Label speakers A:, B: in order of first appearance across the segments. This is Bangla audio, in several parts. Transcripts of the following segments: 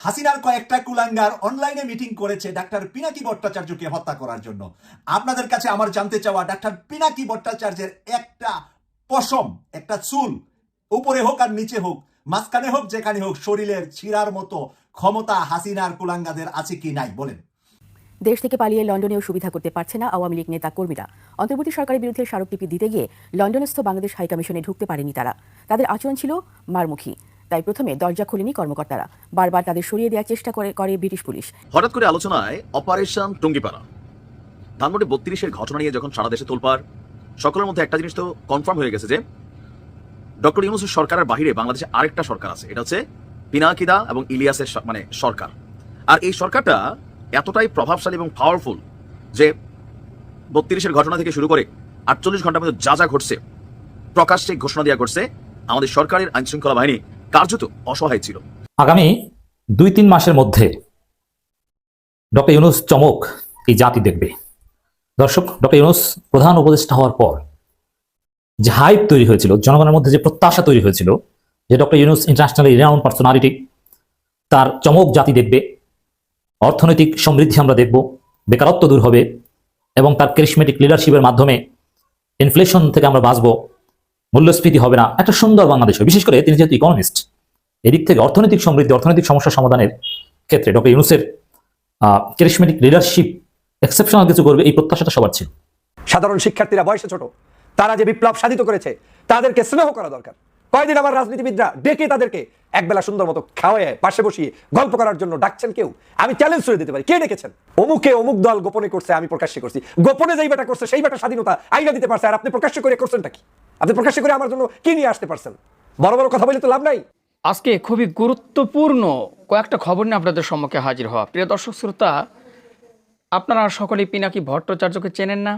A: হাসিনার কয়েকটা কুলাঙ্গার অনলাইনে মিটিং করেছে ডাক্তার পিনাকি ভট্টাচার্যকে হত্যা করার জন্য। আপনাদের কাছে আমার জানতে চাওয়া ডাক্তার পিনাকি ভট্টাচার্যের একটা পশম, একটা চুল, উপরে হোক আর নিচে হোক, মাঝখানে হোক, যেখানে হোক, শরীরের ছিঁড়ার মতো ক্ষমতা হাসিনার কুলাঙ্গাদের আছে কি নাই, বলেন।
B: দেশ থেকে পালিয়ে লন্ডনেও সুবিধা করতে পারছে না আওয়ামী লীগ নেতা কর্মীরা। অন্তর্বর্তী সরকারের বিরুদ্ধে স্মারকলিপি দিতে গিয়ে লন্ডনস্থ বাংলাদেশ হাইকমিশনে ঢুকতে পারেনি তারা। তাদের আচরণ ছিল মারমুখী। তাই প্রথমে দরজা খুলেনি কর্মকর্তারা। বারবার তাদের সরিয়ে দেওয়ার চেষ্টা করে করে ব্রিটিশ পুলিশ।
C: হঠাৎ করে আলোচনায় অপারেশন টুঙ্গিপাড়া। ধানমন্ডি বত্রিশের ঘটনা নিয়ে যখন সারা দেশে তোলপাড়, সকলের মধ্যে একটা জিনিস তো কনফার্ম হয়ে গেছে যে, ডক্টর ইউনুসের সরকারের বাহিরে বাংলাদেশে আরেকটা সরকার আছে। এটা হচ্ছে পিনাকিদা এবং ইলিয়াসের মানে সরকার। আর এই সরকারটা এতটাই প্রভাবশালী এবং পাওয়ারফুল যে, বত্রিশের ঘটনা থেকে শুরু করে আটচল্লিশ ঘণ্টার মধ্যে যা যা ঘটছে, প্রকাশ্যে ঘোষণা দেওয়া করছে, আমাদের সরকারের আইনশৃঙ্খলা বাহিনী কার্যত অসহায় ছিল।
D: আগামী দুই তিন মাসের মধ্যে ডক্টর ইউনুস চমক এই জাতি দেখবে। দর্শক, ডক্টর ইউনুস প্রধান উপদেষ্টা হওয়ার পর যে হাইপ তৈরি হয়েছিল, জনগণের মধ্যে যে প্রত্যাশা তৈরি হয়েছিল, যে doctor Yunus internationally renowned personality তার চমক জাতি দেখবে, অর্থনৈতিক সমৃদ্ধি আমরা দেখব, বেকারত্ব দূর হবে এবং তার ক্যারিসমেটিক লিডারশিপের মাধ্যমে ইনফ্লেশন থেকে আমরা বাঁচব। মূল্যস্ফীতি হবে না। একটা সুন্দর বাংলাদেশ। বিশেষ করে তিনি যেহেতু ইকোনমিস্ট এদিক থেকে অর্থনৈতিক সমৃদ্ধি, অর্থনৈতিক সমস্যা সমাধানের ক্ষেত্রে ডক্টর ইউনুসের ক্যারিসমেটিক লিডারশিপ এক্সেপশনাল কিছু করবে, এই প্রত্যাশাটা সবার ছিল।
E: সাধারণ শিক্ষার্থীরা বয়সে ছোট। তারা যে বিপ্লব সাধিত করেছে, তাদেরকে স্নেহ করা দরকার। কয়দিন আমার রাজনীতিবিদরা ডেকে তাদেরকে একবেলা সুন্দর মতো খাওয়ায়, পাশে বসিয়ে গল্প করার জন্য ডাকছেন কেউ? আমি চ্যালেঞ্জ করে দিতে পারি। কে ডেকেছেন? অমুকে অমুক দল গোপনে করছে, আমি প্রকাশ্যে করছি। গোপনে যেই বেটা করছে, সেই বেটা স্বাধীনতা আইনা দিতে পারছে, আর আপনি প্রকাশ্যে করে করছেনটা কি? আপনি প্রকাশ্যে করে আমার জন্য কি নিয়ে আসতে পারছেন? বড় বড় কথা বলে তো লাভ নাই।
F: আজকে খুবই গুরুত্বপূর্ণ কয়েকটা খবর নিয়ে আপনাদের সম্মুখে হাজির হওয়া। প্রিয় দর্শক, শ্রোতা, আপনারা সকলেই পিনাকি ভট্টাচার্যকে চেনেন না?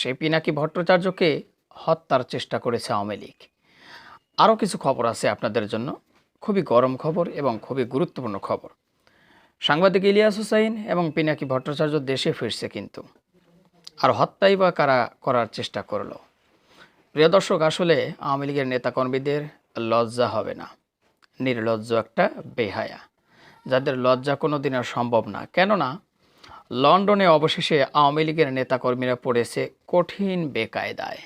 F: সেই পিনাকি ভট্টাচার্যকে হত্যার চেষ্টা করেছে আওয়ামী লীগ। আরও কিছু খবর আছে আপনাদের জন্য। খুবই গরম খবর এবং খুবই গুরুত্বপূর্ণ খবর। সাংবাদিক ইলিয়াস হুসাইন এবং পিনাকি ভট্টাচার্য দেশে ফিরছে কিন্তু। আর হত্যাই বা কারা করার চেষ্টা করল? প্রিয় দর্শক, আসলে আওয়ামী লীগের নেতাকর্মীদের লজ্জা হবে না। নির্লজ্জ একটা বেহায়া। যাদের লজ্জা কোনো দিন আর সম্ভব না। কেননা, লন্ডনে অবশেষে আওয়ামী লীগের নেতাকর্মীরা পড়েছে কঠিন বেকায়দায়।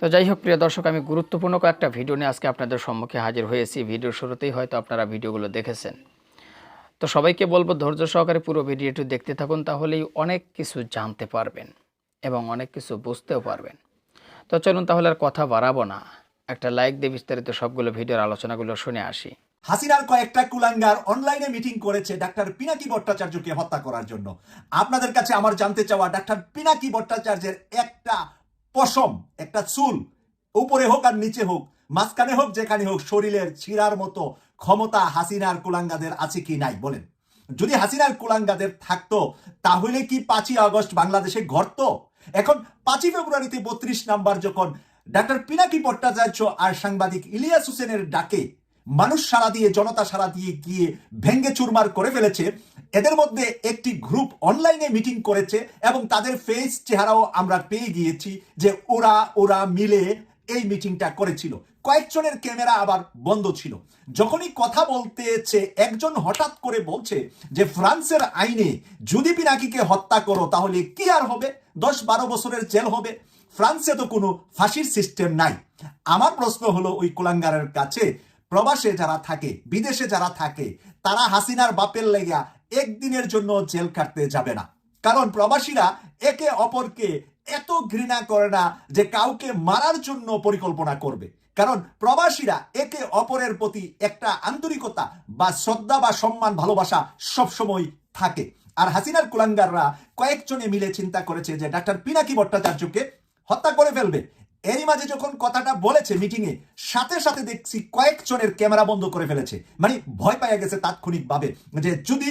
F: তো যাই হোক, প্রিয় দর্শক, আমি গুরুত্বপূর্ণ কয়েকটা ভিডিও নিয়ে আজকে আপনাদের সম্মুখে হাজির হয়েছি। ভিডিওর শুরুতেই হয়তো আপনারা ভিডিওগুলো দেখেছেন। তো সবাইকে বলব, ধৈর্য সহকারে পুরো ভিডিওটি দেখতে থাকুন, তাহলেই অনেক কিছু জানতে পারবেন এবং অনেক কিছু বুঝতেও পারবেন। তো চলুন তাহলে আর কথা বাড়াবো না। একটা লাইক দিয়ে বিস্তারিত সবগুলো ভিডিওর আলোচনাগুলো শুনে আসি।
A: হাসিনার কয়েকটা কুলাঙ্গার অনলাইনে মিটিং করেছে ডাক্তার পিনাকি ভট্টাচার্যকে হত্যা করার জন্য। আপনাদের কাছে আমার জানতে চাওয়া ডাক্তার পিনাকি ভট্টাচার্যের একটা পশম, একটা চুল, উপরে হোক আর নিচে হোক, মাঝখানে হোক, যেখানে হোক, শরীরের ছিঁড়ার মতো ক্ষমতা হাসিনার কুলাঙ্গাদের আছে কি নাই, বলেন। যদি হাসিনার কুলাঙ্গাদের থাকতো, তাহলে কি পাঁচই আগস্ট বাংলাদেশে ঘটতো? এখন পাঁচই ফেব্রুয়ারিতে বত্রিশ নাম্বার যখন ডাক্তার পিনাকি ভট্টাচার্য আর সাংবাদিক ইলিয়াস হোসেনের ডাকে মানুষ সারা দিয়ে, জনতা সারা দিয়ে গিয়ে ভেঙ্গে চুরমার করে ফেলেছে। এদের মধ্যে একটি গ্রুপ অনলাইনে মিটিং করেছে এবং তাদের ফেস চেহারাও আমরা পেয়ে গিয়েছি যে ওরা ওরা মিলে এই মিটিংটা করেছিল। কয়েকজনের ক্যামেরা আবার বন্ধ ছিল। যখনই কথা বলতেছে, একজন হঠাৎ করে বলছে যে, ফ্রান্সের আইনে যদি পিনাকিকে হত্যা করো, তাহলে কি আর হবে? দশ বারো বছরের জেল হবে। ফ্রান্সে তো কোনো ফাঁসির সিস্টেম নাই। আমার প্রশ্ন হলো, ওই কুলাঙ্গারের কাছে প্রবাসে যারা থাকে, বিদেশে যারা থাকে, তারা হাসিনার বাপের লেগা একদিনের জন্য জেল কাটতে যাবে না। কারণ প্রবাসীরা একে অপরকে এত ঘৃণা করে না যে কাউকে মারার জন্য পরিকল্পনা করবে। কারণ প্রবাসীরা একে অপরের প্রতি একটা আন্তরিকতা বা শ্রদ্ধা বা সম্মান, ভালোবাসা সবসময় থাকে। আর হাসিনার কুলাঙ্গাররা কয়েকজনে মিলে চিন্তা করেছে যে ডাক্তার পিনাকি ভট্টাচার্যকে হত্যা করে ফেলবে। এরই মাঝে যখন কথাটা বলেছে মিটিং এ, সাথে সাথে দেখছি কয়েকজনের ক্যামেরা বন্ধ করে ফেলেছে। মানে ভয় পাইয়া গেছে তাৎক্ষণিকভাবে যে যদি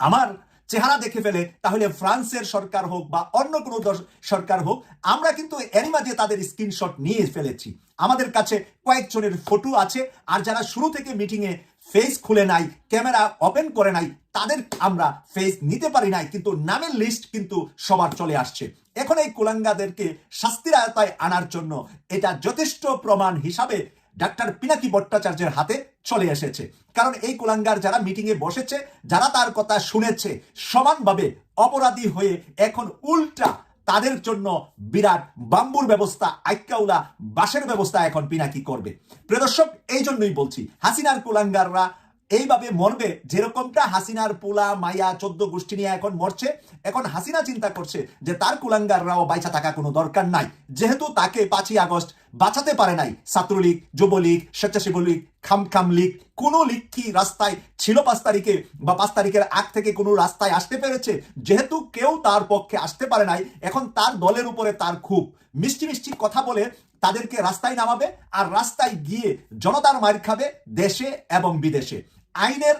A: আমার চেহারা দেখে ফেলে, তাহলে ফ্রান্সের সরকার হোক বা অন্য কোনো সরকার হোক, আমরা কিন্তু এরই মাঝে তাদের স্ক্রিনশট নিয়ে ফেলেছি। আমাদের কাছে কয়েকজনের ফটো আছে, আর যারা শুরু থেকে মিটিং এ ফেস খুলে নাই ক্যামেরা ওপেন করে নাই, তাদের আমরা ফেস নিতে পারি নাই, কিন্তু নামের লিস্ট কিন্তু সবার চলে আসছে। এখন এই কুলাঙ্গাদেরকে শাস্তির আয়তায় আনার জন্য এটা যথেষ্ট প্রমাণ হিসাবে ডাক্তার পিনাকি ভট্টাচার্যের হাতে চলে এসেছে। কারণ এই কুলাঙ্গার যারা মিটিংয়ে বসেছে, যারা তার কথা শুনেছে, সমানভাবে অপরাধী হয়ে এখন উল্টা তাদের জন্য বিরাট বাম্বুর ব্যবস্থা, আইকাউলা বাসের ব্যবস্থা এখন পিনাকি করবে। প্রদর্শক এই জন্যই বলছি, হাসিনার কুলাঙ্গাররা এইভাবে মরবে। যেরকমটা হাসিনার পোলা মায়া চোদ্দ গোষ্ঠী নিয়ে এখন মরছে, এখন হাসিনা চিন্তা করছে যে তার কুলাঙ্গাররাও বাইচা থাকা কোনো দরকার নাই। যেহেতু তাকে পাঁচই আগস্ট বাঁচাতে পারে নাই, ছাত্রলীগ, যুবলীগ স্বেচ্ছাসেবী লীগ খামখাম লীগ, কোনো লীগ কি রাস্তায় ছিল পাঁচ তারিখে বা পাঁচ তারিখের আগ থেকে কোনো রাস্তায় আসতে পেরেছে? যেহেতু কেউ তার পক্ষে আসতে পারে নাই, এখন তার দলের উপরে তার খুব। মিষ্টি মিষ্টি কথা বলে তাদেরকে রাস্তায় নামাবে আর রাস্তায় গিয়ে জনতার মার খাবে দেশে এবং বিদেশে। আইনের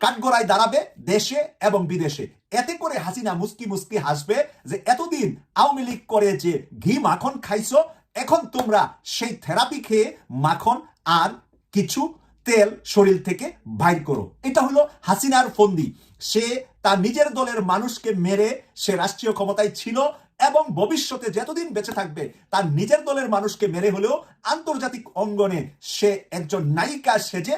A: কাঠগড়ায় দাঁড়াবে দেশে এবং বিদেশে। এতে করে হাসিনা মুস্কি মুস্কি হাসবে যে, এতদিন আওয়ামী লীগ করে যে ঘি মাখন খাইছো, এখন তোমরা সেই থেরাপি খেয়ে মাখন আর কিছু তেল শরীর থেকে বাইর করো। এটা হলো হাসিনার ফন্দি। সে তার নিজের দলের মানুষকে মেরে সে রাষ্ট্রীয় ক্ষমতায় ছিল এবং ভবিষ্যতে যতদিন বেঁচে থাকবে তার নিজের দলের মানুষকে মেরে হলেও আন্তর্জাতিক অঙ্গনে সে একজন নায়িকা সেজে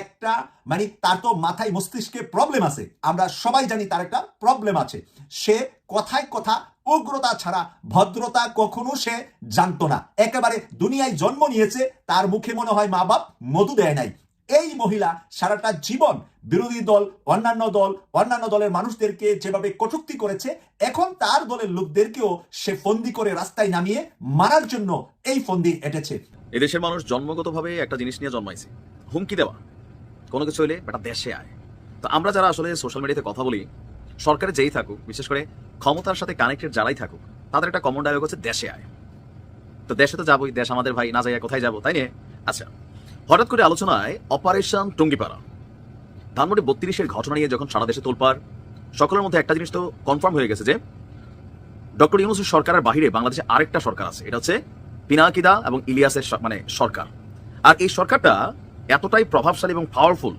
A: একটা মানে তার তো মাথায় মস্তিষ্কে প্রবলেম আছে। আমরা সবাই জানি তার একটা প্রবলেম আছে। সে কথায় কথা উগ্রতা ছাড়া ভদ্রতা কখনো সে জানতো না। একেবারে দুনিয়ায় জন্ম নিয়েছে, তার মুখে মনে হয় মা বাপ মধু দেয় নাই। এই মহিলা সারাটা জীবন বিরোধী দল, অন্যান্য দল, অন্যান্য দলের মানুষদেরকে যেভাবে কটুক্তি করেছে, এখন তার দলের লোকদেরকেও সে ফন্দি করে রাস্তায় নামিয়ে মারার জন্য এই ফন্দি এটেছে।
C: এদেশের মানুষ জন্মগতভাবে একটা জিনিস নিয়ে জন্মাইছে। হুমকি দেওয়া। কোনো কিছু হলে বেটা দেশে আয়। তো আমরা যারা আসলে সোশ্যাল মিডিয়াতে কথা বলি, সরকারে যেই থাকুক, বিশেষ করে ক্ষমতার সাথে কানেক্টেড যারাই থাকুক, তাদের একটা কমন ডায়লগ হচ্ছে দেশে আয়। তো দেশে তো যাবোই, দেশ আমাদের ভাই, না যাইয়া কোথায় যাব, তাই নিয়ে? আচ্ছা হঠাৎ করে আলোচনায় অপারেশন টুঙ্গিপাড়া। ধানমন্ডি বত্রিশের ঘটনা নিয়ে যখন সারা দেশে তোলপার সকলের মধ্যে একটা জিনিস তো কনফার্ম হয়ে গেছে যে, ডক্টর ইউনুসের সরকারের বাহিরে বাংলাদেশে আরেকটা সরকার আছে, এটা হচ্ছে পিনাকিদা এবং ইলিয়াসের মানে সরকার। আর এই সরকারটা এতটাই প্রভাবশালী এবং পাওয়ারফুল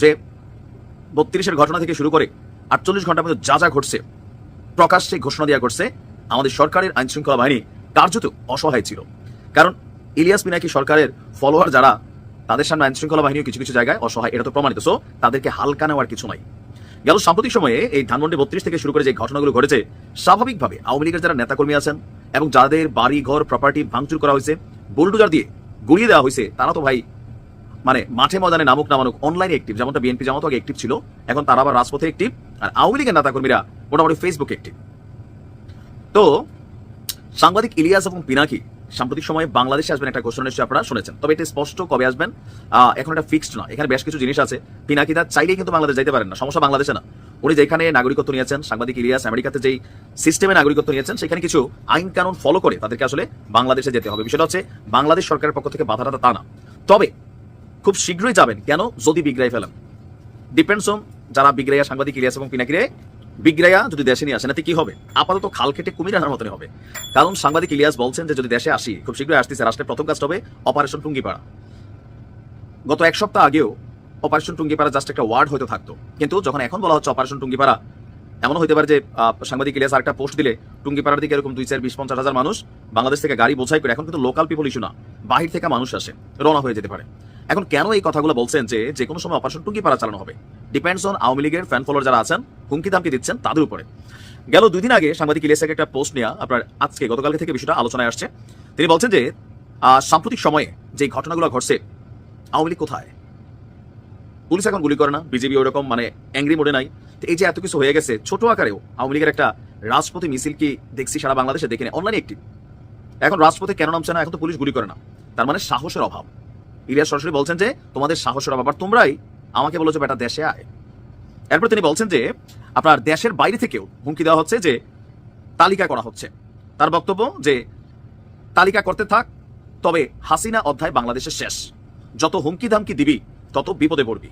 C: যে বত্রিশের ঘটনা থেকে শুরু করে আটচল্লিশ ঘণ্টার মধ্যে যা যা ঘটছে, প্রকাশ্যে ঘোষণা দেওয়া করছে, আমাদের সরকারের আইন শৃঙ্খলা বাহিনী কার্যত অসহায় ছিল। কারণ ইলিয়াস পিনাকি সরকারের ফলোয়ার যারা, তাদের সামনে আইন শৃঙ্খলা বাহিনীও কিছু কিছু জায়গায় অসহায়, এটা তো প্রমাণিত। সো তাদেরকে হালকা নেওয়ার কিছু নাই। গেল সাম্প্রতিক সময়ে এই ধানমন্ডি বত্রিশ থেকে শুরু করে যে ঘটনাগুলো ঘটেছে, স্বাভাবিকভাবে আওয়ামী লীগের যারা নেতাকর্মী আছেন এবং যাদের বাড়ি ঘর প্রপার্টি ভাঙচুর করা হয়েছে বুলডোজার দিয়ে গুড়িয়ে দেওয়া হয়েছে, তারা তো ভাই মানে মাঠে ময়দানে নামুক নামানুক অনলাইনে অ্যাক্টিভ যেমনটা বিএনপি যেমন আগে অ্যাক্টিভ ছিল, এখন তারা আবার রাজপথে অ্যাক্টিভ আর আওয়ামী লীগের নেতাকর্মীরা মোটামুটি ফেসবুকে অ্যাক্টিভ তো, সাংবাদিক ইলিয়াস এবং পিনাকি, সাম্প্রতিক সময়ে বাংলাদেশে আসবেন একটা ঘোষণা নিশ্চয়ই আপনারা শুনেছেন, তবে এটা স্পষ্ট কবে আসবেন? এখন এটা ফিক্সড না এখানে বেশ কিছু জিনিস আছে, পিনাকি তার চাইলেই কিন্তু বাংলাদেশ যাইতে পারেন না, সমস্যা বাংলাদেশে না। উনি যেখানে নাগরিকত্ব নিয়েছেন, সাংবাদিক ইলিয়াস, আমেরিকাতে যেই সিস্টেমে নাগরিকত্ব নিয়েছেন, সেখানে কিছু আইন কানুন ফলো করে তাদেরকে আসলে বাংলাদেশে যেতে হবে। বিষয়টা হচ্ছে, বাংলাদেশ সরকারের পক্ষ থেকে বাধাটা তা না। তবে খুব শীঘ্রই যাবেন। কেন? যদি বিগ্রাই ফেলেন। ডিপেন্ডস অন যারা বিগ্রাইয়া সাংবাদিক ইলিয়াস এবং পিনাকিরে বিগ্রাইয়া যদি দেশে নিয়ে আসেন, এতে কি হবে? আপাতত খাল কেটে কুমির আনার মতনই হবে। কারণ সাংবাদিক ইলিয়াস বলছেন যে যদি দেশে আসি, খুব শীঘ্রই আসতেছে, রাষ্ট্রের প্রথম কাজটা হবে অপারেশন টুঙ্গিপাড়া গত এক সপ্তাহ আগেও অপারেশন টুঙ্গিপাড়া জাস্ট একটা ওয়ার্ড হয়তো থাকতো। কিন্তু যখন এখন বলা হচ্ছে অপারেশন টুঙ্গিপাড়া এমন হতে পারে যে সাংবাদিক ইলিয়াস আরেকটা পোস্ট দিলে টুঙ্গিপাড়ার দিকে এরকম দুই চার, বিশ, পঞ্চাশ হাজার মানুষ বাংলাদেশ থেকে গাড়ি বোঝাই করে, এখন কিন্তু লোকাল পিপল ইস্যু না। বাহির থেকে মানুষ আসে, রওনা হয়ে যেতে পারে। এখন কেন এই কথাগুলো বলছেন যে যে কোনো সময় অপারেশন টুঙ্গিপাড়া চালানো হবে? ডিপেন্ডস অন আওয়ামী লীগের ফ্যান ফলোয়ার যারা আছেন, হুমকি দামকি দিচ্ছেন তাদের উপরে। গেল দুই দিন আগে সাংবাদিক ইলিয়াসের একটা পোস্ট নেওয়া আপনার আজকে, গতকালকে থেকে বিষয়টা আলোচনায় আসছে। তিনি বলছেন যে সাম্প্রতিক সময়ে যে ঘটনাগুলো ঘটছে আওয়ামী লীগ কোথায়? পুলিশ এখন গুলি করে না, বিজেপি ওরকম মানে অ্যাংরি মোডে নাই। তো এই যে এত কিছু হয়ে গেছে, ছোট আকারেও আওয়ামী লীগের একটা রাজপথে মিছিল কি দেখছি সারা বাংলাদেশে দেখে নেই অনলাইনে একটি। এখন রাজপথে কেন নামছে না, এখন তো পুলিশ গুলি করে না। তার মানে সাহসের অভাব। ইলিয়াস সরাসরি বলছেন যে, তোমাদের সাহসের অভাব তোমরাই আমাকে বলেছ বেটা, দেশে আয়। এরপর তিনি বলছেন যে, আপনার দেশের বাইরে থেকেও হুমকি দেওয়া হচ্ছে যে, তালিকা করা হচ্ছে। তার বক্তব্য যে, তালিকা করতে থাক, তবে হাসিনা অধ্যায় বাংলাদেশের শেষ। যত হুমকি ধামকি দিবি, তত বিপদে পড়বি।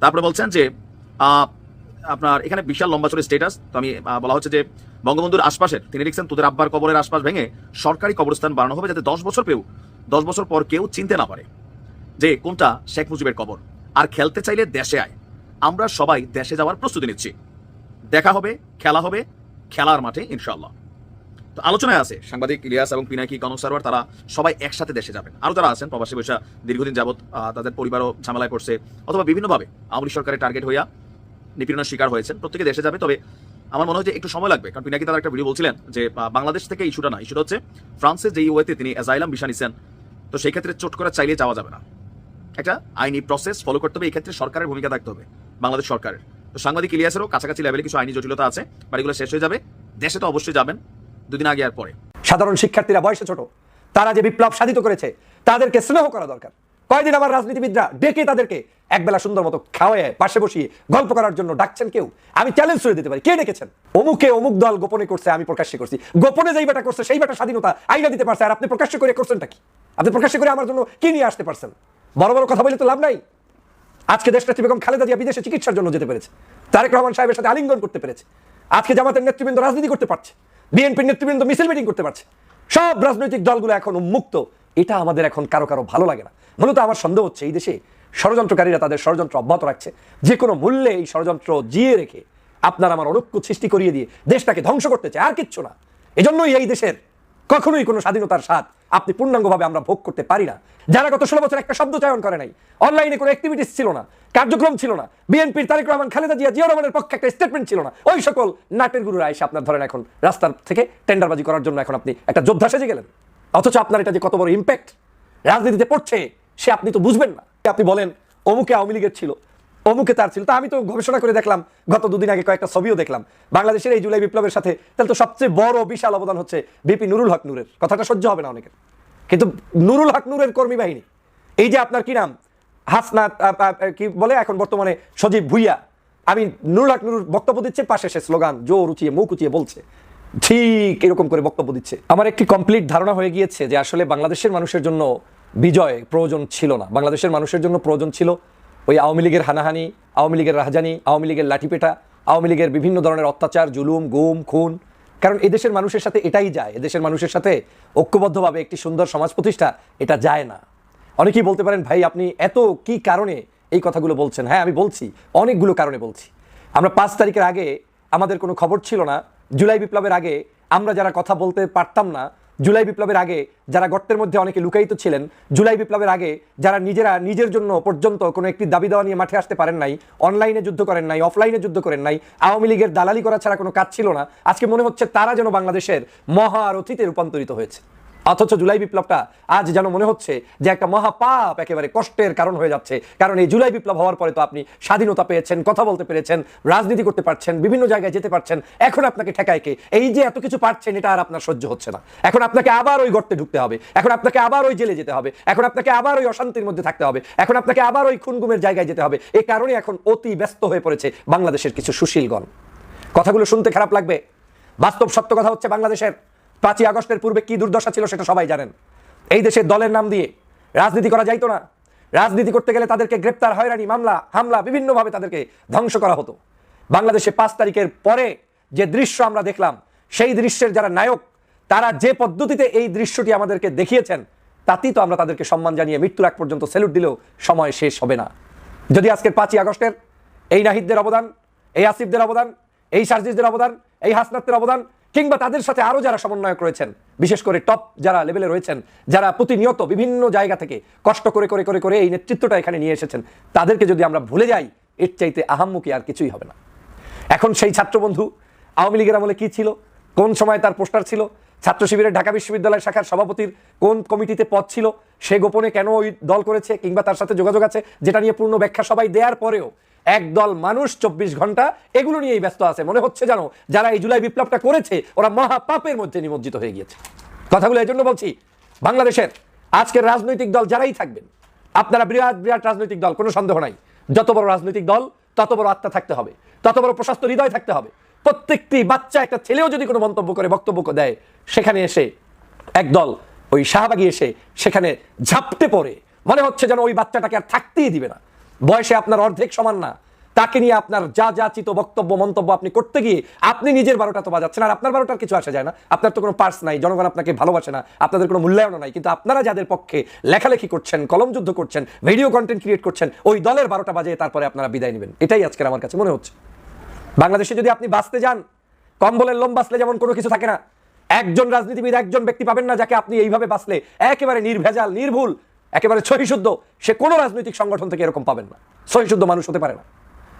C: তারপরে বলছেন যে আপনার এখানে বিশাল লম্বা চলে স্টেটাস তো আমি বলা হচ্ছে যে, বঙ্গবন্ধুর আশপাশের তিনি লিখছেন, তোদের আব্বার কবরের আশপাশ ভেঙে সরকারি কবরস্থান বানানো হবে যাতে দশ বছর পেও দশ বছর পর কেউ চিনতে না পারে। যে কোনটা শেখ মুজিবের কবর। আর খেলতে চাইলে দেশে আয়। আমরা সবাই দেশে যাওয়ার প্রস্তুতি নিচ্ছি। দেখা হবে, খেলা হবে, খেলার মাঠে ইনশাল্লাহ তো আলোচনায় আছে, সাংবাদিক ইলিয়াস এবং পিনাকি কনক তারা সবাই একসাথে দেশে যাবেন। আরও যারা আছেন, প্রবাসী বৈশা দীর্ঘদিন যাবত তাদের পরিবারও ঝামেলায় পড়ছে। অথবা বিভিন্নভাবে আওয়ামী সরকারের টার্গেট হইয়া নিপীড়নের শিকার হয়েছেন। প্রত্যেকে দেশে যাবে, তবে আমার মনে হয় যে একটু সময় লাগবে। কারণ পিনাকি তারা একটা ভিডিও বলছিলেন যে বাংলাদেশ থেকে ইস্যুটা না, ইস্যুটা হচ্ছে ফ্রান্সের যে ওয়েতে তিনি অ্যাজাইলাম ভিসা নিছেন, তো সেই ক্ষেত্রে চোট করে চাইলে যাওয়া যাবে না। একটা আইনি প্রসেস ফলো করতে হবে, এই ক্ষেত্রে সরকারের ভূমিকা থাকতে হবে, বাংলাদেশ সরকারের। তো সাংবাদিক ইলিয়াসেরও কাছাকাছি লেভেলে কিছু আইনি জটিলতা আছে বাট এগুলো শেষ হয়ে যাবে, দেশে তো অবশ্যই যাবেন, দুদিন আগে আর পরে।
E: সাধারণ শিক্ষার্থীরা বয়সে ছোট, তারা যে বিপ্লব সাধিত করেছে, তাদেরকে স্নেহ করা দরকার। কয়দিন আমার রাজনীতিবিদরা ডেকে তাদেরকে একবেলা সুন্দর মতো খাওয়ায়, পাশে বসিয়ে গল্প করার জন্য ডাকছেন কেউ। আমি চ্যালেঞ্জ করে দিতে পারি, কে ডেকেছেন? অমুকে অমুক দল গোপনে করছে, আমি প্রকাশ্যে করছি। গোপনে যেই বেটা করছে, সেই বেটা স্বাধীনতা আইনা দিতে পারছে, আর আপনি প্রকাশ্যে করে করছেনটা কি? আপনি প্রকাশ্যে করে আমার জন্য কি নিয়ে আসতে পারছেন? বড় বড় কথা বলে তো লাভ নাই। আজকে দেশনেত্রী বেগম খালেদা জিয়া বিদেশে চিকিৎসার জন্য যেতে পেরেছে। তারেক রহমান সাহেবের সাথে আলিঙ্গন করতে পেরেছে। আজকে জামাতের নেতৃবৃন্দ রাজনীতি করতে পারছে। বিএনপির নেতৃবৃন্দ মিছিল মিটিং করতে পারছে। সব রাজনৈতিক দলগুলো এখন উন্মুক্ত। এটা আমাদের এখন কারও কারও ভালো লাগে না। মূলত আমার সন্দেহ হচ্ছে, এই দেশে ষড়যন্ত্রকারীরা তাদের ষড়যন্ত্র অব্যাহত রাখছে। যে কোনো মূল্যে এই ষড়যন্ত্র জিয়ে রেখে আপনার আমার অনৈক্য সৃষ্টি করিয়ে দিয়ে দেশটাকে ধ্বংস করতে চায় আর কিচ্ছু না। এজন্যই এই দেশের কখনোই কোনো স্বাধীনতার স্বাদ আপনি পূর্ণাঙ্গভাবে আমরা ভোগ করতে পারি না। যারা গত ষোলো বছর একটা শব্দ চয়ন করে নাই অনলাইনে কোনো অ্যাক্টিভিটিস ছিল না, কার্যক্রম ছিল না বিএনপির তারেক রহমান, খালেদা জিয়া জিয়া রহমানের পক্ষে একটা স্টেটমেন্ট ছিল না, ওই সকল নাটের গুরুরা এসে আপনার ধরেন এখন রাস্তার থেকে টেন্ডারবাজি করার জন্য এখন আপনি একটা যোদ্ধা সেজে গেলেন। অথচ আপনার এটা যে কত বড় ইম্প্যাক্ট রাজনীতিতে পড়ছে, সে আপনি তো বুঝবেন না। আপনি বলেন, অমুকে আওয়ামী লীগের ছিল অমুকে তার ছিল। তা আমি তো গবেষণা করে দেখলাম গত দুদিন আগে কয়েকটা ছবিও দেখলাম। বাংলাদেশের এই জুলাই বিপ্লবের সাথে তাহলে তো সবচেয়ে বড় বিশাল অবদান হচ্ছে বিপি নুরুল হক নূরের। কথাটা সহ্য হবে না অনেকের। কিন্তু নুরুল হক নূরের কর্মী বাহিনী এই যে আপনার কি নাম? আ, কি বলে এখন বর্তমানে? সজীব ভুইয়া। আমি নুরুল হক নুরুর বক্তব্য দিচ্ছে পাশে সে স্লোগান জোর উঁচিয়ে মুখ উঁচিয়ে বলছে। ঠিক এরকম করে বক্তব্য দিচ্ছে। আমার একটি কমপ্লিট ধারণা হয়ে গিয়েছে যে আসলে বাংলাদেশের মানুষের জন্য বিজয় প্রয়োজন ছিল না। বাংলাদেশের মানুষের জন্য প্রয়োজন ছিল ওই আওয়ামী লীগের হানাহানি, আওয়ামী লীগের রাজধানী আওয়ামী লীগের লাঠিপেটা, আওয়ামী লীগের বিভিন্ন ধরনের অত্যাচার, জুলুম, গুম, খুন। কারণ এদেশের মানুষের সাথে এটাই যায়। এদেশের মানুষের সাথে ঐক্যবদ্ধভাবে একটি সুন্দর সমাজ প্রতিষ্ঠা, এটা যায় না। অনেকেই বলতে পারেন, ভাই, আপনি এত কি কারণে এই কথাগুলো বলছেন? হ্যাঁ আমি বলছি, অনেকগুলো কারণে বলছি। আমরা পাঁচ তারিখের আগে আমাদের কোনো খবর ছিল না। জুলাই বিপ্লবের আগে আমরা যারা কথা বলতে পারতাম না জুলাই বিপ্লবের আগে যারা গর্তের মধ্যে অনেকে লুকায়িত ছিলেন, জুলাই বিপ্লবের আগে যারা নিজেরা নিজের জন্য পর্যন্ত কোনো একটি দাবি দেওয়া নিয়ে মাঠে আসতে পারেন নাই অনলাইনে যুদ্ধ করেন নাই অফলাইনে যুদ্ধ করেন নাই, আওয়ামী লীগের দালালি করা ছাড়া কোনো কাজ ছিল না। আজকে মনে হচ্ছে তারা যেন বাংলাদেশের মহা মহারথীতে রূপান্তরিত হয়েছে। অথচ জুলাই বিপ্লবটা আজ যেন মনে হচ্ছে যে একটা মহাপাপ একেবারে কষ্টের কারণ হয়ে যাচ্ছে। কারণ এই জুলাই বিপ্লব হওয়ার পরে তো আপনি স্বাধীনতা পেয়েছেন, কথা বলতে পেরেছেন, রাজনীতি করতে পারছেন, বিভিন্ন জায়গায় যেতে পারছেন। এখন আপনাকে ঠেকায় কে? এই যে এত কিছু পারছেন, এটা আর আপনার সহ্য হচ্ছে না। এখন আপনাকে আবার ওই গর্তে ঢুকতে হবে। এখন আপনাকে আবার ওই জেলে যেতে হবে। এখন আপনাকে আবার ওই অশান্তির মধ্যে থাকতে হবে। এখন আপনাকে আবার ওই খুনগুমের জায়গায় যেতে হবে। এই কারণে এখন অতি ব্যস্ত হয়ে পড়েছে বাংলাদেশের কিছু সুশীলগণ। কথাগুলো শুনতে খারাপ লাগবে? বাস্তব সত্য কথা হচ্ছে বাংলাদেশের পাঁচই আগস্টের পূর্বে কি দুর্দশা ছিল সেটা সবাই জানেন। এই দেশের দলের নাম দিয়ে রাজনীতি করা যাইতো না। রাজনীতি করতে গেলে তাদেরকে গ্রেপ্তার, হয়রানি, মামলা, হামলা বিভিন্নভাবে তাদেরকে ধ্বংস করা হতো। বাংলাদেশে পাঁচ তারিখের পরে যে দৃশ্য আমরা দেখলাম, সেই দৃশ্যের যারা নায়ক, তারা যে পদ্ধতিতে এই দৃশ্যটি আমাদেরকে দেখিয়েছেন, তাতেই তো আমরা তাদেরকে সম্মান জানিয়ে মৃত্যুর এক পর্যন্ত স্যালুট দিলেও সময় শেষ হবে না। যদি আজকের পাঁচই আগস্টের এই নাহিদদের অবদান, এই আসিফদের অবদান, এই সার্জিসদের অবদান, এই হাসনাতের অবদান কিংবা তাদের সাথে আরও যারা সমন্বয়ক রয়েছেন, বিশেষ করে টপ যারা লেভেলে রয়েছেন, যারা প্রতিনিয়ত বিভিন্ন জায়গা থেকে কষ্ট করে করে করে করে এই নেতৃত্বটা এখানে নিয়ে এসেছেন, তাদেরকে যদি আমরা ভুলে যাই, এর চাইতে আহাম্মুখী আর কিছুই হবে না। এখন সেই ছাত্রবন্ধু, আওয়ামী লীগের আমলে কি ছিল? কোন সময় তার পোস্টার ছিল? ছাত্র শিবিরের ঢাকা বিশ্ববিদ্যালয় শাখার সভাপতির কোন কমিটিতে পদ ছিল? সে গোপনে কেন ওই দল করেছে? কিংবা তার সাথে যোগাযোগ আছে? যেটা নিয়ে পূর্ণ ব্যাখ্যা সবাই দেওয়ার পরেও একদল মানুষ চব্বিশ ঘণ্টা এগুলো নিয়েই ব্যস্ত আছে। মনে হচ্ছে জানো যারা এই জুলাই বিপ্লবটা করেছে, ওরা মহাপাপের মধ্যে নিমজ্জিত হয়ে গিয়েছে। কথাগুলো এই জন্য বলছি, বাংলাদেশের আজকের রাজনৈতিক দল যারাই থাকবেন, আপনারা বিরাট বিরাট রাজনৈতিক দল, কোনো সন্দেহ নাই। যত বড় রাজনৈতিক দল, তত বড় আত্মা থাকতে হবে, তত বড় প্রশস্ত হৃদয় থাকতে হবে। প্রত্যেকটি বাচ্চা একটা ছেলেও যদি কোনো মন্তব্য করে, বক্তব্য দেয়, সেখানে এসে একদল ওই শাহবাগি এসে সেখানে ঝাপটে পড়ে। মনে হচ্ছে যেন ওই বাচ্চাটাকে আর থাকতেই দিবে না। বয়সে আপনার অর্ধেক সমান না। তাকে নিয়ে আপনার যা যাচিত বক্তব্য, মন্তব্য আপনি করতে গিয়ে আপনি নিজের বারোটা তো বাজাচ্ছেন, আর আপনার বারোটার কিছু আসা যায় না। আপনার তো কোনো পার্স নাই, জনগণ আপনাকে ভালোবাসে না, আপনাদের কোনো মূল্যায়ন নাই, কিন্তু আপনারা যাদের পক্ষে লেখালেখি করছেন, কলম যুদ্ধ করছেন, ভিডিও কন্টেন্ট ক্রিয়েট করছেন, ওই দলের বারোটা বাজে তারপরে আপনারা বিদায় নেবেন। এটাই আজকের আমার কাছে মনে হচ্ছে। বাংলাদেশে যদি আপনি বাঁচতে যান, কম্বলের লোম বাঁচলে যেমন কোনো কিছু থাকে না, একজন রাজনীতিবিদ একজন ব্যক্তি পাবেন না যাকে আপনি এইভাবে বাঁচলে একেবারে নির্ভেজাল, নির্ভুল একেবারে সহিশুদ্ধ সে কোনো রাজনৈতিক সংগঠন থেকে এরকম পাবেন না। সহিশুদ্ধ মানুষ হতে পারে না।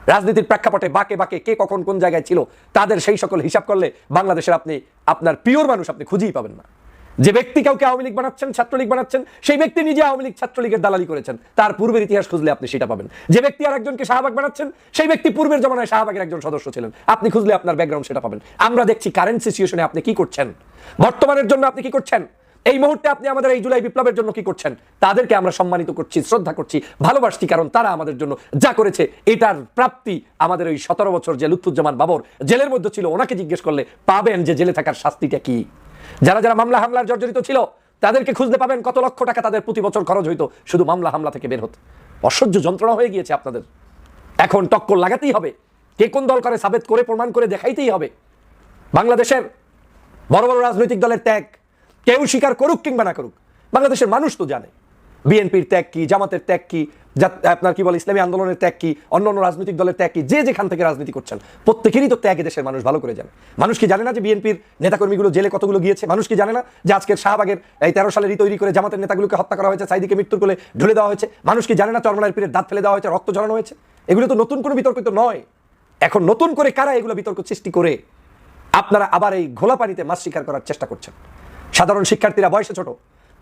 E: রাজনীতির প্রেক্ষাপটে বাকে বাকে কে কখন কোন জায়গায় ছিল, তাদের সেই সকল হিসাব করলে বাংলাদেশের আপনি, আপনার পিওর মানুষ আপনি খুঁজেই পাবেন না। যে ব্যক্তি কাউকে আওয়ামী লীগ বানাচ্ছেন, ছাত্রলীগ বানাচ্ছেন, সেই ব্যক্তি নিজে আওয়ামী লীগ ছাত্রলীগের দালালি করেছেন। তার পূর্বের ইতিহাস খুঁজলে আপনি সেটা পাবেন। যে ব্যক্তি আর একজনকে শাহবাগ বানাচ্ছেন, সেই ব্যক্তি পূর্বের জমানায় শাহবাগের একজন সদস্য ছিলেন। আপনি খুঁজলে আপনার ব্যাকগ্রাউন্ড সেটা পাবেন। আমরা দেখছি কারেন্ট সিচুয়েশনে আপনি কি করছেন? বর্তমানের জন্য আপনি কি করছেন? এই মুহূর্তে আপনি আমাদের এই জুলাই বিপ্লবের জন্য কি করছেন? তাদেরকে আমরা সম্মানিত করছি, শ্রদ্ধা করছি, ভালোবাসছি, কারণ তারা আমাদের জন্য যা করেছে, এটার প্রাপ্তি আমাদের ওই সতেরো বছর যে লুৎফুজ্জামান বাবর জেলের মধ্যে ছিল, ওনাকে জিজ্ঞেস করলে পাবেন যে জেলে থাকার শাস্তিটা কি? যারা যারা মামলা হামলার জর্জরিত ছিল, তাদেরকে খুঁজতে পাবেন কত লক্ষ টাকা তাদের প্রতি বছর খরচ হইতো, শুধু মামলা হামলা থেকে বের হতে। অসহ্য যন্ত্রণা হয়ে গিয়েছে আপনাদের। এখন টক্কর লাগাতেই হবে। কে কোন দল করে সাবেত করে প্রমাণ করে দেখাইতেই হবে। বাংলাদেশের বড় বড় রাজনৈতিক দলের ত্যাগ কেউ স্বীকার করুক কিংবা না করুক, বাংলাদেশের মানুষ তো জানে। বিএনপির ত্যাগ কি, জামাতের ত্যাগ কি আপনার কি বলে, ইসলামী আন্দোলনের ত্যাগ কি, অন্য অন্য রাজনৈতিক দলের ত্যাগ কি, যে যেখান থেকে রাজনীতি করছেন, প্রত্যেকেরই তো ত্যাগ দেশের মানুষ ভালো করে জানে। মানুষ কি জানে না যে বিএনপির নেতাকর্মীগুলো জেলে কতগুলো গিয়েছে? মানুষ কি জানে না যে আজকের শাহবাগের এই তেরো সালেরই তৈরি করে জামাতের নেতাগুলোকে হত্যা করা হয়েছে, সাইদিকে মৃত্যুর কোলে ঢুলে দেওয়া হয়েছে? মানুষ কি জানে না চরমনার পীরের দাঁত ফেলে দেওয়া হয়েছে, রক্ত ঝরানো হয়েছে? এগুলো তো নতুন কোনো বিতর্কিত নয়। এখন নতুন করে কারা এগুলো বিতর্ক সৃষ্টি করে? আপনারা আবার এই ঘোলা পানিতে মাছ শিকার করার চেষ্টা করছেন। সাধারণ শিক্ষার্থীরা বয়সে ছোট,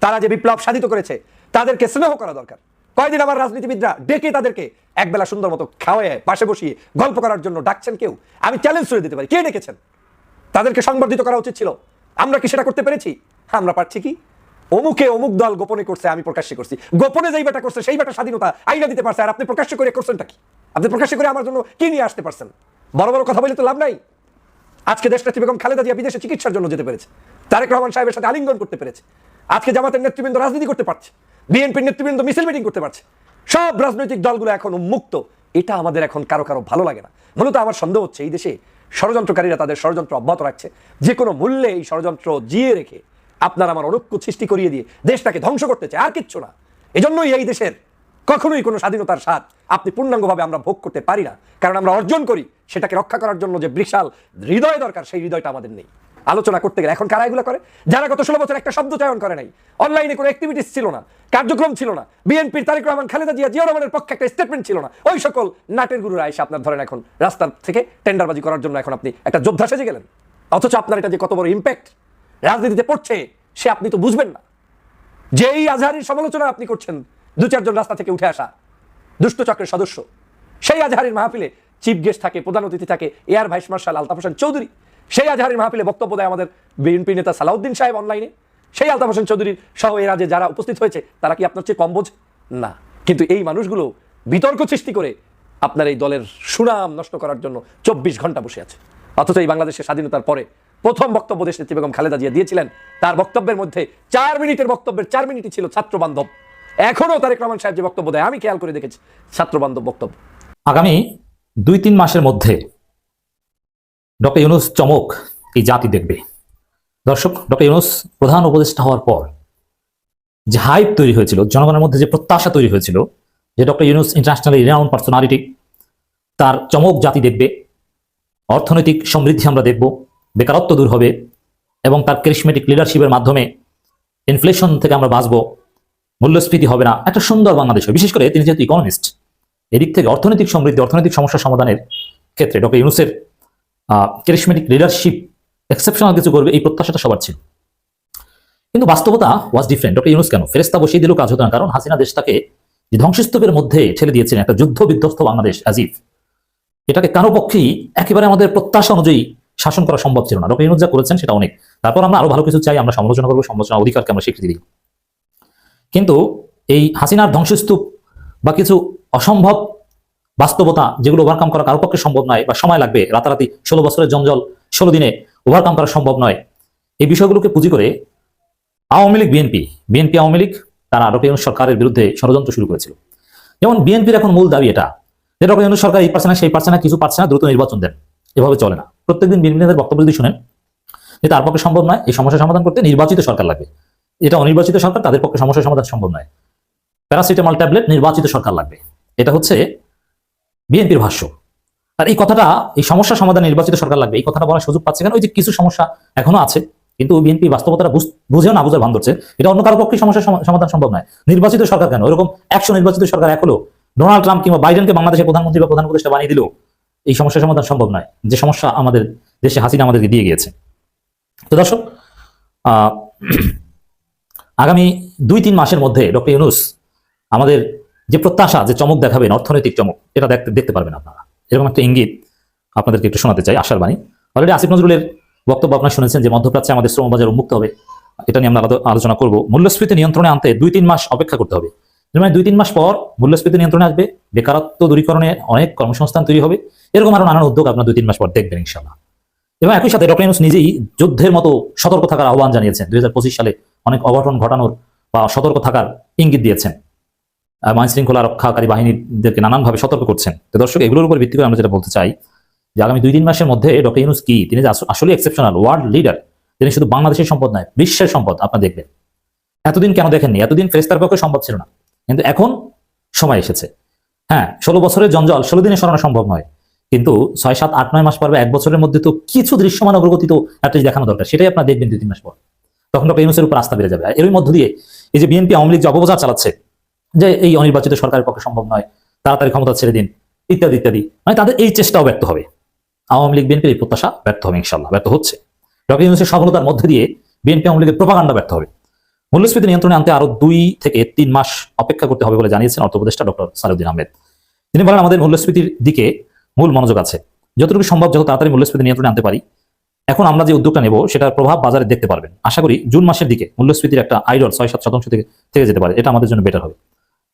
E: তারা যে বিপ্লব সাধিত করেছে, তাদেরকে স্নেহ করা দরকার। কয়দিন আমার রাজনীতিবিদরা ডেকে তাদেরকে একবেলা সুন্দর মতো খাওয়ায়, পাশে বসিয়ে গল্প করার জন্য ডাকছেন কেউ? আমি চ্যালেঞ্জ করে দিতে পারি। কে ডেকেছেন? তাদেরকে সংবর্ধিত করা উচিত ছিল। আমরা কি সেটা করতে পেরেছি? আমরা পারছি কি? অমুকে অমুক দল গোপনে করছে, আমি প্রকাশ্যে করছি। গোপনে যেই বেটা করছে, সেই বেটা স্বাধীনতা আইনা দিতে পারছে, আর আপনি প্রকাশ্যে করে করছেনটা কি? আপনি প্রকাশ্যে করে আমার জন্য কি নিয়ে আসতে পারছেন? বড় বড় কথা বলে তো লাভ নাই। আজকে দেশনেত্রী বেগম খালেদা জিয়া বিদেশে চিকিৎসার জন্য যেতে পেরেছে। তারেক রহমান সাহেবের সাথে আলিঙ্গন করতে পেরেছে। আজকে জামাতের নেতৃবৃন্দ রাজনীতি করতে পারছে। বিএনপির নেতৃবৃন্দ মিছিল মিটিং করতে পারছে। সব রাজনৈতিক দলগুলো এখন উন্মুক্ত। এটা আমাদের এখন কারও কারও ভালো লাগে না। মূলত আমার সন্দেহ হচ্ছে, এই দেশে ষড়যন্ত্রকারীরা তাদের ষড়যন্ত্র অব্যাহত রাখছে। যে কোনো মূল্যে এই ষড়যন্ত্র জিয়ে রেখে আপনার আমার অনৈক্য সৃষ্টি করিয়ে দিয়ে দেশটাকে ধ্বংস করতে চায় আর কিচ্ছু না। এজন্যই এই দেশের কখনোই কোনো স্বাধীনতার স্বাদ আপনি পূর্ণাঙ্গভাবে আমরা ভোগ করতে পারি না। কারণ আমরা অর্জন করি, সেটাকে রক্ষা করার জন্য যে বিশাল হৃদয় দরকার, সেই হৃদয়টা আমাদের নেই। আলোচনা করতে গেলে এখন কারা এগুলো করে? যারা গত ষোলো বছর একটা শব্দ চয়ন করে নাই অনলাইনে কোনো অ্যাক্টিভিটিস ছিল না, কার্যক্রম ছিল না বিএনপির তারেক রহমান, খালেদা জিয়া জিয়া রহমানের পক্ষে একটা স্টেটমেন্ট ছিল না, ওই সকল নাটের গুরুরা এসে আপনার ধরেন এখন রাস্তার থেকে টেন্ডারবাজি করার জন্য এখন আপনি একটা যোদ্ধা সেজে গেলেন। অথচ আপনার এটা যে কত বড় ইম্প্যাক্ট রাজনীতিতে পড়ছে, সে আপনি তো বুঝবেন না। যেই আজহারির সমালোচনা আপনি করছেন দু চারজন রাস্তা থেকে উঠে আসা। দুষ্ট চক্রের সদস্য। সেই আজহারির মাহফিলে চিফ গেস্ট থাকে, প্রধান অতিথি থাকে air vice marshal Altaf Hossain Chowdhury. সেই আজহারির মাহফিলে বক্তব্য দেয় আমাদের বিএনপি নেতা সালাউদ্দিন সাহেব অনলাইনে সেই আলতাফ হোসেন চৌধুরীর সহ এরা যে যারা উপস্থিত হয়েছে, তারা কি আপনার চেয়ে কম বোঝে? না। কিন্তু এই মানুষগুলো বিতর্ক সৃষ্টি করে আপনার এই দলের সুনাম নষ্ট করার জন্য চব্বিশ ঘণ্টা বসে আছে। অথচ এই বাংলাদেশের স্বাধীনতার পরে প্রথম বক্তব্য দেশ নেত্রী বেগম খালেদা জিয়া দিয়েছিলেন। তার বক্তব্যের মধ্যে চার মিনিটের বক্তব্যের চার মিনিটই ছিল ছাত্র বান্ধব এখনও তারেক রহমান সাহেব যে বক্তব্য দেয়, আমি খেয়াল করে দেখেছি। ছাত্র বান্ধব বক্তব্য।
D: আগামী দুই তিন মাসের মধ্যে ডক্টর ইউনুস চমক এই জাতি দেখবে। দর্শক, ডক্টর ইউনুস প্রধান উপদেষ্টা হওয়ার পর যে হাইপ তৈরি হয়েছিল, জনগণের মধ্যে যে প্রত্যাশা তৈরি হয়েছিল, যে doctor Yunus international renown personality তার চমক জাতি দেখবে, অর্থনৈতিক সমৃদ্ধি আমরা দেখব, বেকারত্ব দূর হবে, এবং তার ক্যারিসমেটিক লিডারশিপের মাধ্যমে ইনফ্লেশন থেকে আমরা বাঁচবো। মূল্যস্ফীতি হবে না। একটা সুন্দর বাংলাদেশ হবে। বিশেষ করে তিনি যেহেতু ইকোনমিস্ট এদিক থেকে অর্থনৈতিক সমৃদ্ধি, অর্থনৈতিক সমস্যা সমাধানের ক্ষেত্রে ডক্টর ইউনুসের ক্যারিসমেটিক লিডারশিপ এক্সেপশনাল কিছু করবে, এই প্রত্যাশাটা সবার ছিল। কিন্তু বাস্তবতা ওয়াজ ডিফারেন্ট ডক্টর ইউনুস কেন? ফেরেস্তা বসিয়ে দিলেও কাজ হতো না। কারণ হাসিনা দেশটাকে যে ধ্বংসস্তূপের মধ্যে ঠেলে দিয়েছিলেন একটা যুদ্ধ বিধ্বস্ত বাংলাদেশ, আজিফ, এটাকে কারও পক্ষেই একেবারে আমাদের প্রত্যাশা অনুযায়ী শাসন করা সম্ভব ছিল না। ডক্টর ইউনুস যা করেছেন সেটা অনেক। তারপর আমরা আরও ভালো কিছু চাই, আমরা সমালোচনা করব সমালোচনা অধিকারকে আমরা স্বীকৃতি দিই। কিন্তু এই হাসিনার ধ্বংসস্তূপ বা কিছু অসম্ভব বাস্তবতা যেগুলো ওভারকাম করা কারও পক্ষে সম্ভব নয় বা সময় লাগবে রাতারাতি ষোলো বছরের জঞ্জল, ষোলো দিনে ওভারকাম করা সম্ভব নয়। এই বিষয়গুলোকে পুঁজি করে আওয়ামী লীগ, বিএনপি বিএনপি আওয়ামী লীগ তারা ডক্টর সরকারের বিরুদ্ধে ষড়যন্ত্র শুরু করেছিল। যেমন বিএনপির এখন মূল দাবি এটা, যে ডক্টর সরকার এই পারছে না সেই পারছে না কিছু পারছে না, দ্রুত নির্বাচন দেন। এভাবে চলে না। প্রত্যেকদিন বিএনপি নেতাদের বক্তব্য যদি শুনেন, যে তার পক্ষে সম্ভব নয়, এই সমস্যা সমাধান করতে নির্বাচিত সরকার লাগবে। এটা অনির্বাচিত সরকার, তাদের পক্ষে সমস্যা সমাধান সম্ভব নয়। প্যারাসিটামল ট্যাবলেট নির্বাচিত সরকার লাগবে। এটা হচ্ছে বিএনপির ভাষ্য। আর এই কথাটা, এই সমস্যা সমাধান নির্বাচিত সরকার লাগবে, এই কথাটা বলার সুযোগ পাচ্ছে কেন? ওই যে কিছু সমস্যা এখনও আছে, কিন্তু বিএনপি বাস্তবতাটা বুঝ- বুঝেও না বুঝে ভান ধরছে। এটা অন্য কারও পক্ষে সমস্যার সমা- সমাধান সম্ভব নয়। নির্বাচিত সরকার কেন? এরকম একশো নির্বাচিত সরকার এক হলো ডোনাল্ড ট্রাম্প কিংবা বাইডেনকে বাংলাদেশের প্রধানমন্ত্রী বা প্রধান উপদেষ্টা বানিয়ে দিল এই সমস্যার সমাধান সম্ভব নয়। যে সমস্যা আমাদের দেশে হাসিনা আমাদেরকে দিয়ে গিয়েছে। তো দর্শক আগামী দুই তিন মাসের মধ্যে ডক্টর ইউনুস আমাদের যে প্রত্যাশা, যে চমক দেখাবেন, অর্থনৈতিক চমক, এটা দেখতে দেখতে পারবেন আপনারা। এরকম একটা ইঙ্গিত আপনাদেরকে একটু শোনাতে চাই, আশার বাণী। অলরেডি আসিফ নজরুলের বক্তব্য আপনারা শুনেছেন যে মধ্যপ্রাচ্যে আমাদের শ্রম বাজার উন্মুক্ত হবে। এটা নিয়ে আমরা আলোচনা করব। মূল্যস্ফীতি নিয়ন্ত্রণে আনতে দুই তিন মাস অপেক্ষা করতে হবে। মানে দুই তিন মাস পর মূল্যস্ফীতি নিয়ন্ত্রণে আসবে, বেকারত্ব দূরীকরণে অনেক কর্মসংস্থান তৈরি হবে। এরকম আরও নানান উদ্যোগ আপনার দুই তিন মাস পর দেখবেন ইনশাল্লাহ এবং একই সাথে ডক্টর নিজেই যুদ্ধের মতো সতর্ক থাকার আহ্বান জানিয়েছেন। দুই হাজার পঁচিশ সালে অনেক অঘটন ঘটানোর বা সতর্ক থাকার ইঙ্গিত দিয়েছেন। আইন শৃঙ্খলা রক্ষাকারী বাহিনীদেরকে নানানভাবে সতর্ক করছেন। তো দর্শক, এগুলোর উপর ভিত্তি করে আমরা যেটা বলতে চাই, যে আগামী দুই তিন মাসের মধ্যে ডক্টর ইউনুস কি? তিনি আসলে এক্সেপশনাল ওয়ার্ল্ড লিডার তিনি শুধু বাংলাদেশের সম্পদ নয়, বিশ্বের সম্পদ আপনারা দেখবেন। এতদিন কেন দেখেননি? এতদিন ফেরেস্তার পক্ষে সম্ভব ছিল না। কিন্তু এখন সময় এসেছে। হ্যাঁ ষোলো বছরের জঞ্জাল, ষোলো দিনে সরানো সম্ভব নয়। কিন্তু ছয়, সাত, আট, নয় মাস পর এক বছরের মধ্যে তো কিছু দৃশ্যমান অগ্রগতি তো অ্যাটলিস্ট দেখানো দরকার। সেটাই আপনারা দেখবেন দুই তিন মাস পর। তখন ডক্টর ইউনুসের উপর আস্থা বেড়ে যাবে। এর মধ্য দিয়ে এই যে বিএনপি আওয়ামী লীগ যে অপপ্রচার চালাচ্ছে, যে এই অনির্বাচিত সরকারের পক্ষে সম্ভব নয়, তাড়াতাড়ি ক্ষমতা ছেড়ে দিন, ইত্যাদি ইত্যাদি মানে তাদের এই চেষ্টাও ব্যর্থ হবে। আওয়ামী লীগ, বিএনপির এই প্রত্যাশা ব্যর্থ হবে ইনশাল্লাহ ব্যর্থ হচ্ছে। ডক্টর ইউনুসের সফলতার মধ্যে দিয়ে বিএনপি আওয়ামী লীগের প্রপাগান্ডা ব্যর্থ হবে। মূল্যস্ফীতি নিয়ন্ত্রণে আনতে আরও দুই থেকে তিন মাস অপেক্ষা করতে হবে বলে জানিয়েছেন অর্থ উপদেষ্টা ডক্টর সালেউদ্দিন আহমেদ। তিনি বলেন, আমাদের মূল্যস্ফীতির দিকে মূল মনোযোগ আছে। যতটুকু সম্ভব যত তাড়াতাড়ি মূল্যস্ফীতি নিয়ন্ত্রণে আনতে পারি এখন আমরা যে উদ্যোগটা নেব, সেটার প্রভাব বাজারে দেখতে পারবেন। আশা করি জুন মাসের দিকে মূল্যস্ফীতির একটা আইডল ছয়, সাত শতাংশ থেকে থেকে যেতে পারে। এটা আমাদের জন্য বেটার হবে।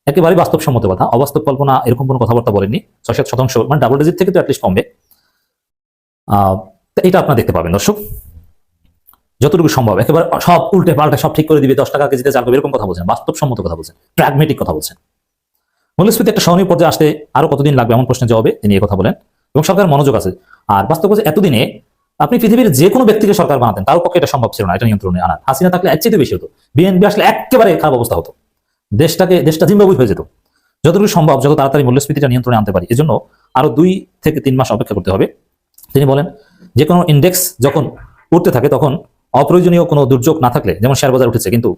D: একেবারে বাস্তবসম্মত কথা। অবাস্তব কল্পনা এরকম কোনো কথাবার্তা বলেননি। ছয়, সাত শতাংশ মানে ডাবল ডিজিট থেকে তো অ্যাটলিস্ট কমবে। এটা আপনারা দেখতে পাবেন, দর্শক। যতটুকু সম্ভব। একেবারে সব উল্টে পাল্টে সব ঠিক করে দিবে, দশ টাকা কেজিতে চাল এরকম কথা বলছেন বাস্তবসম্মত কথা বলছেন। প্র্যাগমেটিক কথা বলছেন। মূল্যস্ফীতি একটা সহনীয় পর্যায়ে আসতে আরও কতদিন লাগবে এমন প্রশ্নের জবাবে তিনি কথা বলেন। এবং সরকার মনোযোগ আছে। আর বাস্তব এতদিনে আপনি পৃথিবীর যে কোনো ব্যক্তিকে সরকার বানাতেন, তার পক্ষে এটা সম্ভব ছিল না, এটা নিয়ন্ত্রণে আনার হাসিনা থাকলে এর চেয়ে বেশি হতো। বিএনপি আসলে একেবারে খারাপ অবস্থা হতো। দেশটাকে, দেশটা জিম্বাবুই হয়ে যেত। যতটুকু সম্ভব যত তাড়াতাড়ি মূল্যস্ফীতিটা নিয়ন্ত্রণে আনতে পারি। এজন্য আরও দুই থেকে তিন মাস অপেক্ষা করতে হবে। তিনি বলেন যে কোনো ইন্ডেক্স যখন উঠতে থাকে, তখন অপ্রয়োজনীয় কোনো দুর্যোগ না থাকলে, যেমন শেয়ার বাজার উঠেছে, কিন্তু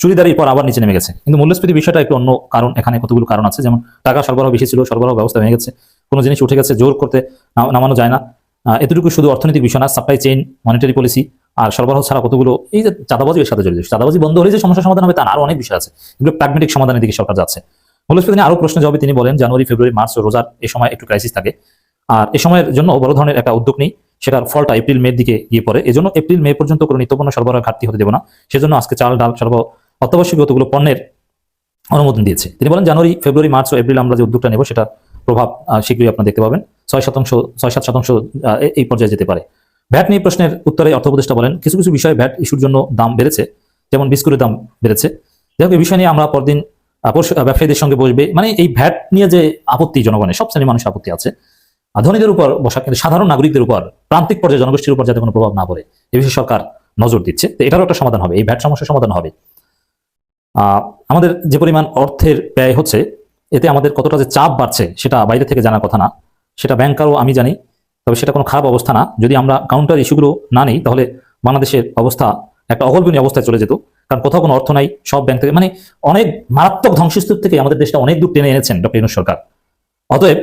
D: চুরিদারির পর আবার নিচে নেমে গেছে কিন্তু মূল্যস্ফীতি বিষয়টা একটু অন্য কারণ। এখানে কতগুলো কারণ আছে? যেমন টাকা সরবরাহ বেশি ছিল, সরবরাহ ব্যবস্থা ভেঙে গেছে। কোনো জিনিস উঠে গেছে, জোর করতে নামানো যায় না। এতটুকু শুধু অর্থনৈতিক বিষয় না সাপ্লাই চেইন মনিটারি পলিসি আর সরবরাহ ছাড়া কতগুলো এই যে এর সাথে জড়িত। চাঁদাবাজি বন্ধ হলে যে সমস্যার সমাধান হবে তার আরও অনেক বিষয় আছে। এগুলো প্র্যাগমেটিক সমাধানের দিকে সরকার যাচ্ছে। মূল্যস্ফীতি আরও প্রশ্ন জবাবে তিনি বলেন, জানুয়ারি, ফেব্রুয়ারি, মার্চ ও রোজার এই সময় একটু ক্রাইসিস থাকে। আর এই সময়ের জন্য বড় ধরনের একটা উদ্যোগ নেই, সেটার ফলটা এপ্রিল, মের দিকে গিয়ে পড়ে। এজন্য এপ্রিল, মে পর্যন্ত কোনো নিত্যপণ্য সরবরাহ ঘাটতি হতে দেবো না। সেজন্য আজকে চাল, ডাল সর্ব অত্যাবশ্যকীয় কতগুলো পণ্যের অনুমোদন দিয়েছে। তিনি বলেন, জানুয়ারি, ফেব্রুয়ারি, মার্চ ও এপ্রিল আমরা যে উদ্যোগটা নেব সেটা প্রভাব শীঘ্রই আপনারা দেখতে পাবেন। ছয় শতাংশ, ছয় সাত শতাংশ এই পর্যায়ে যেতে পারে। ভ্যাট নিয়ে প্রশ্নের উত্তরে অর্থ উপদেষ্টা বলেন, কিছু কিছু বিষয়ে ভ্যাট ইস্যুর জন্য দাম বেড়েছে, যেমন বিস্কুটের দাম বেড়েছে। যাই হোক এই বিষয় নিয়ে আমরা পরদিন ব্যবসায়ীদের সঙ্গে বসবে। মানে এই ভ্যাট নিয়ে যে আপত্তি জনগণের সব শ্রেণির মানুষের আপত্তি আছে। ধনীদের উপর বসা, কিন্তু সাধারণ নাগরিকদের উপর, প্রান্তিক পর্যায়ে জনগোষ্ঠীর উপর যাতে কোনো প্রভাব না পড়ে, এ বিষয়ে সরকার নজর দিচ্ছে। তো এটারও একটা সমাধান হবে, এই ভ্যাট সমস্যার সমাধান হবে। আমাদের যে পরিমাণ অর্থের ব্যয় হচ্ছে, এতে আমাদের কতটা যে চাপ বাড়ছে, সেটা বাইরে থেকে জানার কথা না। সেটা ব্যাংকারও আমি জানি, তবে সেটা কোনো খারাপ অবস্থা না। যদি আমরা কাউন্টার ইস্যুগুলো না নিই, তাহলে বাংলাদেশের অবস্থা একটা অগল্পনীয় অবস্থায় চলে যেত। কারণ কোথাও কোনো অর্থ নাই, সব ব্যাংক থেকে মানে অনেক মারাত্মক ধ্বংসস্তূপ থেকে আমাদের দেশটা অনেক দূর টেনে এনেছেন ডক্টর ইউনুস সরকার। অতএব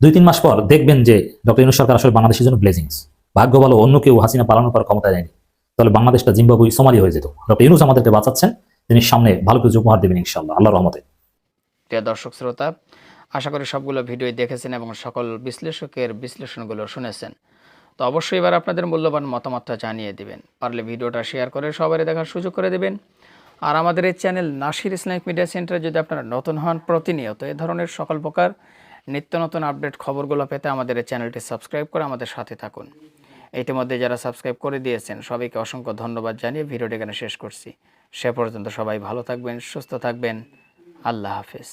D: দুই তিন মাস পর দেখবেন যে ডক্টর ইউনুস সরকার আসলে বাংলাদেশের জন্য ব্লেজিংস ভাগ্য ভালো, অন্য কেউ হাসিনা পালানোর পর ক্ষমতা দেয়নি তাহলে বাংলাদেশটা জিম্বাবুই, সোমালি হয়ে যেত। ডক্টর ইউনুস আমাদেরকে বাঁচাচ্ছেন, তিনি সামনে ভালো কিছু উপহার দেবেন ইনশাল্লাহ আল্লাহ রহমতে।
F: দর্শক, শ্রোতা আশা করি সবগুলো ভিডিও দেখেছেন এবং সকল বিশ্লেষকের বিশ্লেষণগুলো শুনেছেন। তো অবশ্যই এবার আপনাদের মূল্যবান মতামতটা জানিয়ে দিবেন। পারলে ভিডিওটা শেয়ার করে সবারই দেখার সুযোগ করে দেবেন। আর আমাদের এই চ্যানেল নাসির ইসলামিক মিডিয়া সেন্টারে যদি আপনারা নতুন হন প্রতিনিয়ত এ ধরনের সকল প্রকার নিত্য নতুন আপডেট খবরগুলো পেতে আমাদের এই চ্যানেলটি সাবস্ক্রাইব করে আমাদের সাথে থাকুন। ইতিমধ্যে যারা সাবস্ক্রাইব করে দিয়েছেন, সবাইকে অসংখ্য ধন্যবাদ জানিয়ে ভিডিওটি এখানে শেষ করছি। সে পর্যন্ত সবাই ভালো থাকবেন, সুস্থ থাকবেন। আল্লাহ হাফিজ।